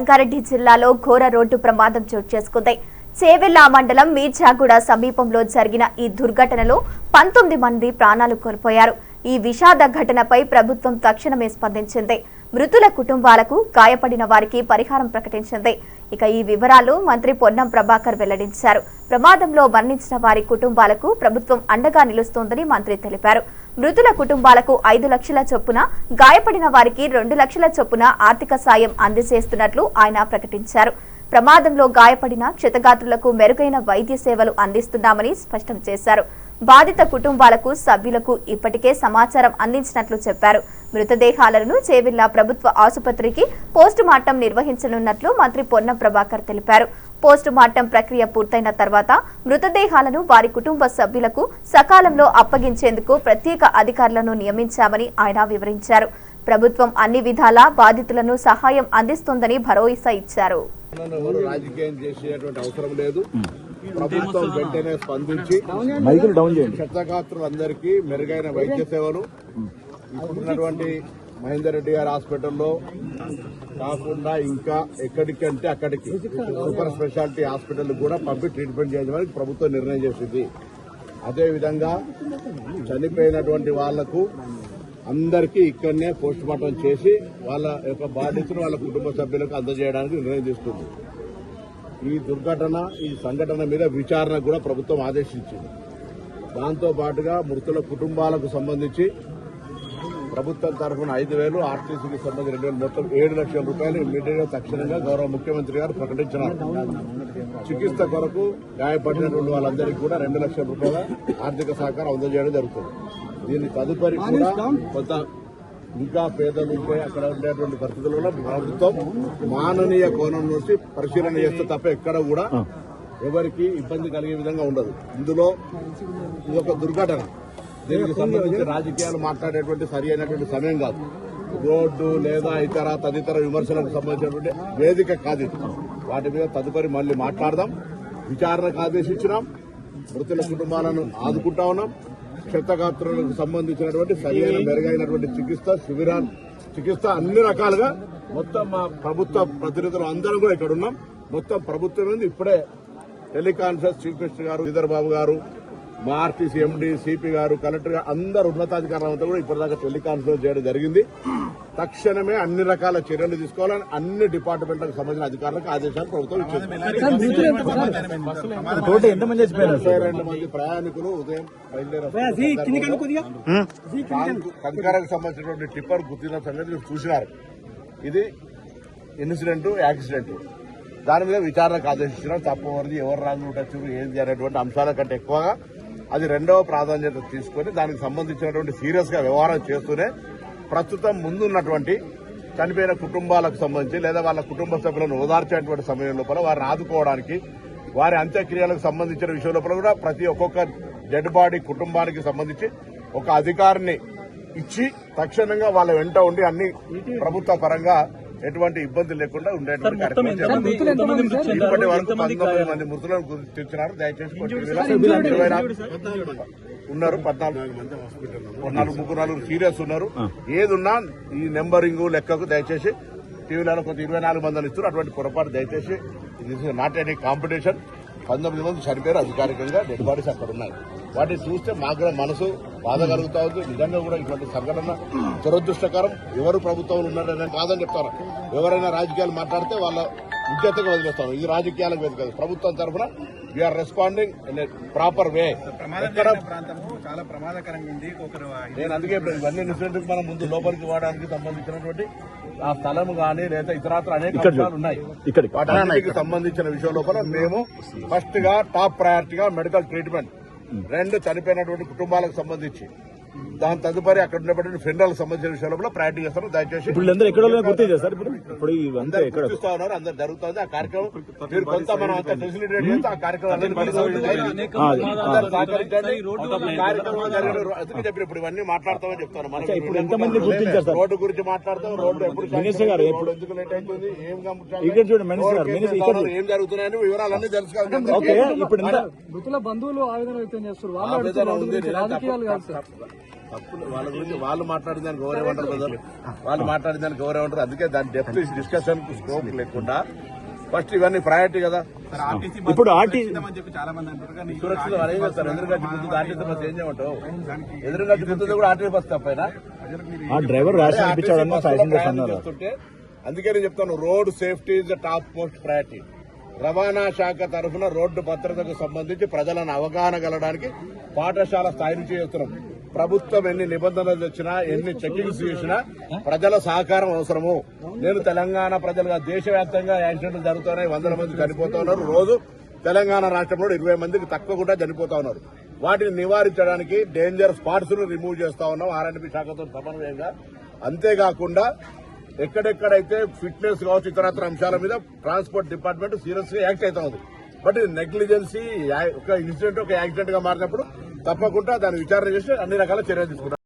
రంగారెడ్డి జిల్లాలో ఘోర రోడ్డు ప్రమాదం చోటు చేసుకుంది. చేవెల్లా మండలం మీర్జాగూడ సమీపంలో జరిగిన ఈ దుర్ఘటనలో పంతొమ్మిది మంది ప్రాణాలు కోల్పోయారు. ఈ విషాద ఘటనపై ప్రభుత్వం తక్షణమే స్పందించింది. మృతుల కుటుంబాలకు గాయపడిన వారికి పరిహారం ప్రకటించింది. ఇక ఈ వివరాలు మంత్రి పొన్నం ప్రభాకర్ వెల్లడించారు. ప్రమాదంలో మరణించిన వారి కుటుంబాలకు ప్రభుత్వం అండగా నిలుస్తోందని మంత్రి తెలిపారు. మృతుల కుటుంబాలకు ఐదు లక్షల చొప్పున గాయపడిన వారికి రెండు లక్షల చొప్పున ఆర్థిక సాయం అందజేస్తున్నట్లు ఆయన ప్రకటించారు. ప్రమాదంలో గాయపడిన క్షతగాత్రులకు మెరుగైన వైద్య సేవలు అందిస్తున్నామని స్పష్టం చేశారు. బాధిత కుటుంబాలకు సభ్యులకు ఇప్పటికే సమాచారం అందించినట్లు చెప్పారు. మృతదేహాలను చేవిల్ల ప్రభుత్వ ఆసుపత్రికి పోస్టు మార్టం నిర్వహించనున్నట్లు మంత్రి పొన్నం ప్రభాకర్ తెలిపారు. పోస్టు మార్టం ప్రక్రియ పూర్తయిన తర్వాత మృతదేహాలను వారి కుటుంబ సభ్యులకు సకాలంలో అప్పగించేందుకు ప్రత్యేక అధికారులను నియమించామని ఆయన వివరించారు. ప్రభుత్వం అన్ని విధాలా బాధితులను సహాయం అందిస్తోందని భరోసా ఇచ్చారు. నన్ను ఎవరు రాజకీయం చేసేటువంటి అవసరం లేదు. ప్రభుత్వం వెంటనే స్పందించి మైకులు డౌన్ చేయండి. క్షతగాత్రులందరికీ మెరుగైన వైద్య సేవలు ఇప్పుడున్నటువంటి మహేందర్ రెడ్డి గారి హాస్పిటల్లో కాకుండా ఇంకా ఎక్కడికంటే అక్కడికి సూపర్ స్పెషాలిటీ హాస్పిటల్ కూడా పంపి ట్రీట్మెంట్ చేయడానికి ప్రభుత్వం నిర్ణయం చేసింది. అదేవిధంగా చనిపోయినటువంటి వాళ్ళకు అందరికీ ఇక్కడనే పోస్ట్ మార్టం చేసి వాళ్ళ యొక్క బాధితులు వాళ్ళ కుటుంబ సభ్యులకు అందజేయడానికి నిర్ణయం తీసుకుంది. ఈ దుర్ఘటన ఈ సంఘటన మీద విచారణ కూడా ప్రభుత్వం ఆదేశించింది. దాంతో పాటుగా మృతుల కుటుంబాలకు సంబంధించి ప్రభుత్వం తరఫున ఐదు వేలు ఆర్టీసీకి సంబంధించి రెండు వేలు మొత్తం ఏడు లక్షల రూపాయలు ఇమ్మీడియట్గా తక్షణంగా గౌరవ ముఖ్యమంత్రి గారు ప్రకటించినారు. చికిత్స కొరకు గాయపడినటువంటి వాళ్ళందరికీ కూడా రెండు లక్షల రూపాయల ఆర్థిక సహకారం అందజేయడం జరుగుతుంది. దీని తదుపరి కూడా కొంత ఇంకా పేదలు ఉంటే అక్కడ ఉండేటువంటి పరిస్థితుల్లో ప్రభుత్వం మాననీయ కోణం నుంచి పరిశీలన చేస్తే తప్ప ఎక్కడ కూడా ఎవరికి ఇబ్బంది కలిగే విధంగా ఉండదు. ఇందులో ఇది ఒక దుర్ఘటన. దీనికి సంబంధించి రాజకీయాలు మాట్లాడేటువంటి సరి అయినటువంటి సమయం కాదు. రోడ్డు లేదా ఇతర తదితర విమర్శలకు సంబంధించినటువంటి వేదిక కాదు వాటి మీద తదుపరి మళ్ళీ మాట్లాడదాం. విచారణకు ఆదేశించినాం. మృతుల కుటుంబాలను ఆదుకుంటా ఉన్నాం. క్షతగాత్రులకు సంబంధించినటువంటి సరైన మెరుగైనటువంటి చికిత్స శిబిరాలు చికిత్స అన్ని రకాలుగా మొత్తం మా ప్రభుత్వ ప్రతినిధులు అందరం కూడా ఇక్కడ ఉన్నాం. మొత్తం ప్రభుత్వం నుండి ఇప్పుడే టెలికాన్ఫరెన్స్ చీఫ్ మినిస్టర్ గారు శ్రీధర్ బాబు గారు మా RTC MD CP garu collector garu అందరు ఉన్నతాధికారులంతా కూడా ఇప్పటిదాకా టెలికాన్ఫరెన్స్ చేయడం జరిగింది. తక్షణమే అన్ని రకాల చర్యలు తీసుకోవాలని అన్ని డిపార్ట్మెంట్లకు సంబంధించిన అధికారులకు ఆదేశాలు ప్రభుత్వం ఇచ్చింది. రెండు మంది ప్రయాణికులు ఉదయం బయలుదేరారు. కంకరకు సంబంధించినటువంటి టిప్పర్ గుర్తిన సంగతి చూసినారు. ఇది ఇన్సిడెంట్ యాక్సిడెంట్. దాని మీద విచారణకు ఆదేశించడం తప్పవరిది ఎవరు రాంగ్ ఉండొచ్చు ఏది అనేటువంటి అంశాల కంటే ఎక్కువగా అది రెండవ ప్రాధాన్యత తీసుకొని దానికి సంబంధించినటువంటి సీరియస్గా వ్యవహారం చేస్తూనే ప్రస్తుతం ముందున్నటువంటి చనిపోయిన కుటుంబాలకు సంబంధించి లేదా వాళ్ళ కుటుంబ సభ్యులను ఓదార్చేటువంటి సమయం లోపల వారిని ఆదుకోవడానికి వారి అంత్యక్రియలకు సంబంధించిన విషయం లోపల కూడా ప్రతి ఒక్కొక్క డెడ్ బాడీ కుటుంబానికి సంబంధించి ఒక అధికారిని ఇచ్చి తక్షణంగా వాళ్ళ వెంట ఉండి అన్ని ప్రభుత్వ పరంగా ఎటువంటి ఇబ్బంది లేకుండా ఉండేటువంటి కార్యక్రమం చేస్తాం. ఇప్పటి వరకు పంతొమ్మిది మంది మృతులను గుర్తించినారు దయచేసి నాలుగు ఉన్నారు పద్నాలుగు. పద్నాలుగు ముగ్గురు నలుగురు సీరియస్ ఉన్నారు. ఏది ఉన్నా ఈ నెంబరింగ్ లెక్కకు దయచేసి టీవీలలో కొంత ఇరవై నాలుగు మంది ఇస్తారు అటువంటి పొరపాటు దయచేసి నాట్ ఎనీ కాంపిటీషన్ పంతొమ్మిది మంది చనిపోయారు అధికారికంగా. డెడ్ బాడీస్ అక్కడ ఉన్నాయి. వాటిని చూస్తే మాకు కూడా మనసు బాధ కలుగుతా ఉంది. నిజంగా కూడా ఇటువంటి సంఘటన దురదృష్టకరం. ఎవరు ప్రభుత్వంలో ఉన్నారని కాదని చెప్తారు. ఎవరైనా రాజకీయాలు మాట్లాడితే వాళ్ళ విద్యతగా వదిలేస్తాం ఇది రాజకీయాలకు వేదిక కాదు. ప్రభుత్వం తరఫున we're responding in proper way చాలా ప్రమాదకరంగా ఉంది. నేను అందుకే ఇవన్నీ ఇన్సిడెంట్ మనం ముందు లోపలికి పోవడానికి సంబంధించినటువంటి ఆ స్థలం కానీ లేదా ఇతరాత్ర అనేక అంశాలు ఉన్నాయి వాటన్నిటికి సంబంధించిన విషయం లోపల మేము ఫస్ట్గా టాప్ ప్రయారిటీగా మెడికల్ ట్రీట్మెంట్ రెండు చనిపోయినటువంటి కుటుంబాలకు సంబంధించి. దాని తదుపరి అక్కడ ఉన్నటువంటి ఫెండర్లకు సంబంధించిన విషయం లోపల ప్రయారిటీ దయచేసి చేస్తారు ఉన్నారు అందరు జరుగుతుంది. ఆ కార్యక్రమం మీరు కొంత మనం అంతా ఫెసిలిటేట్ చేస్తే ఆ ఇప్పుడు ఇవన్నీ మాట్లాడతామని చెప్తాను మనం? రోడ్డు గురించి మాట్లాడతాం రోడ్డు ఎప్పుడు? ఎందుకు లేట్ అవుతుంది? ఏం? ఇక్కడ చూడండి, జరుగుతున్నాయని వివరాలన్నీ ఇప్పుడు ఎంత మృతుల బంధువులు ఆవేదన వ్యక్తం చేస్తారు వాళ్ళు రాజకీయాలు కాదు సార్. తప్పులు వాళ్ళ గురించి వాళ్ళు మాట్లాడిన దానికి ఎవరేమంటారు ప్రజలు వాళ్ళు మాట్లాడిన దానికి ఎవరేమంటారు అందుకే దాని డెప్త్ డిస్కషన్ స్కోప్ లేకుండా ఫస్ట్ ఇవన్నీ ప్రయారిటీ కదా. ఇప్పుడు సురక్షిత గుర్తుంది ఆర్టీసీ బస్ ఏం చేయమంటావు? ఎదురుగడ్డి గుర్తుంది కూడా ఆర్టీసీ బస్ తప్పైనా? డ్రైవర్ చేస్తుంటే అందుకే నేను చెప్తాను road safety is the top most priority రవాణా శాఖ తరఫున రోడ్డు భద్రతకు సంబంధించి ప్రజలను అవగాహన కలగడానికి పాఠశాల స్థాయి నుంచి చేస్తున్నాం. ప్రభుత్వం ఎన్ని నిబంధనలు తెచ్చినా ఎన్ని చెకింగ్స్ చేసినా ప్రజల సహకారం అవసరము. నేను తెలంగాణ ప్రజలుగా దేశవ్యాప్తంగా యాక్సిడెంట్లు జరుగుతున్నాయి వందల మంది చనిపోతా ఉన్నారు. రోజు తెలంగాణ రాష్ట్రంలో ఇరవై మందికి తక్కువ కూడా చనిపోతా ఉన్నారు. వాటిని నివారించడానికి డేంజర్ స్పాట్స్ను రిమూవ్ చేస్తా ఉన్నాం. ఆర్ఎండ్బి శాఖతో సమన్వయంగా. అంతేకాకుండా ఎక్కడెక్కడైతే ఫిట్నెస్ కావచ్చు ఇతరత్ర అంశాల మీద ట్రాన్స్పోర్ట్ డిపార్ట్మెంట్ సీరియస్గా యాక్ట్ అవుతా ఉంది. బట్ నెగ్లిజెన్సీ ఒక ఇన్సిడెంట్ ఒక యాక్సిడెంట్గా మారినప్పుడు తప్పకుండా దాన్ని విచారణ చేసి అన్ని రకాల చర్యలు తీసుకుంటాం.